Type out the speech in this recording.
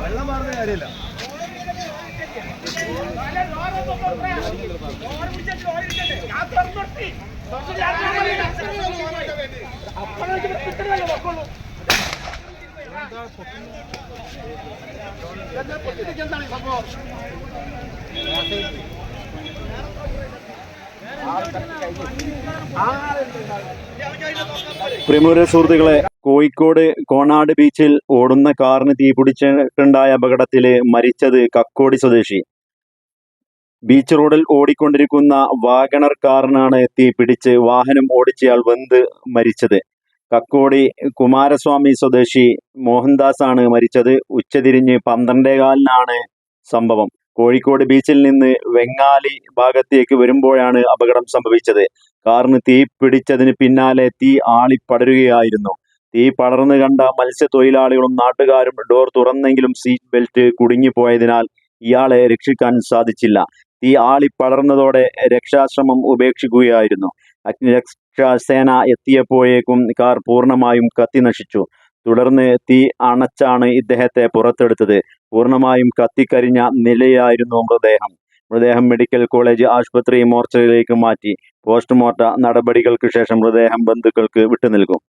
വെള്ളം മാറുന്ന കാര്യമില്ല പ്രിയമുള്ള സുഹൃത്തുക്കളെ കോഴിക്കോട് കോണാട് ബീച്ചിൽ ഓടുന്ന കാറിന് തീപിടിച്ചിട്ടുണ്ടായ അപകടത്തിൽ മരിച്ചത് കക്കോടി സ്വദേശി. ബീച്ച് റോഡിൽ ഓടിക്കൊണ്ടിരിക്കുന്ന വാഗണർ കാറിനാണ് തീപിടിച്ച് വാഹനം ഓടിച്ചയാൾ വെന്ത് മരിച്ചത്. കക്കോടി കുമാരസ്വാമി സ്വദേശി മോഹൻദാസ് ആണ് മരിച്ചത്. ഉച്ചതിരിഞ്ഞ് പന്ത്രണ്ടേകാലിനാണ് സംഭവം. കോഴിക്കോട് ബീച്ചിൽ നിന്ന് വെങ്ങാലി ഭാഗത്തേക്ക് വരുമ്പോഴാണ് അപകടം സംഭവിച്ചത്. കാറിന് തീ പിടിച്ചതിന് പിന്നാലെ തീ ആളിപ്പടരുകയായിരുന്നു. തീ പടർന്നു കണ്ട മത്സ്യത്തൊഴിലാളികളും നാട്ടുകാരും ഡോർ തുറന്നെങ്കിലും സീറ്റ് ബെൽറ്റ് കുടുങ്ങിപ്പോയതിനാൽ ഇയാളെ രക്ഷിക്കാൻ സാധിച്ചില്ല. തീ ആളിപ്പടർന്നതോടെ രക്ഷാശ്രമം ഉപേക്ഷിക്കുകയായിരുന്നു. അഗ്നിരക്ഷാസേന എത്തിയപ്പോഴേക്കും കാർ പൂർണമായും കത്തി നശിച്ചു തുടർന്ന് തീ അണച്ചാണ് ഇദ്ദേഹത്തെ പുറത്തെടുത്തത്. പൂർണമായും കത്തിക്കരിഞ്ഞ നിലയായിരുന്നു മൃതദേഹം. മൃതദേഹം മെഡിക്കൽ കോളേജ് ആശുപത്രി മോർച്ചറിയിലേക്ക് മാറ്റി. പോസ്റ്റ്മോർട്ടം നടപടികൾക്ക് ശേഷം മൃതദേഹം ബന്ധുക്കൾക്ക് വിട്ടുനൽകും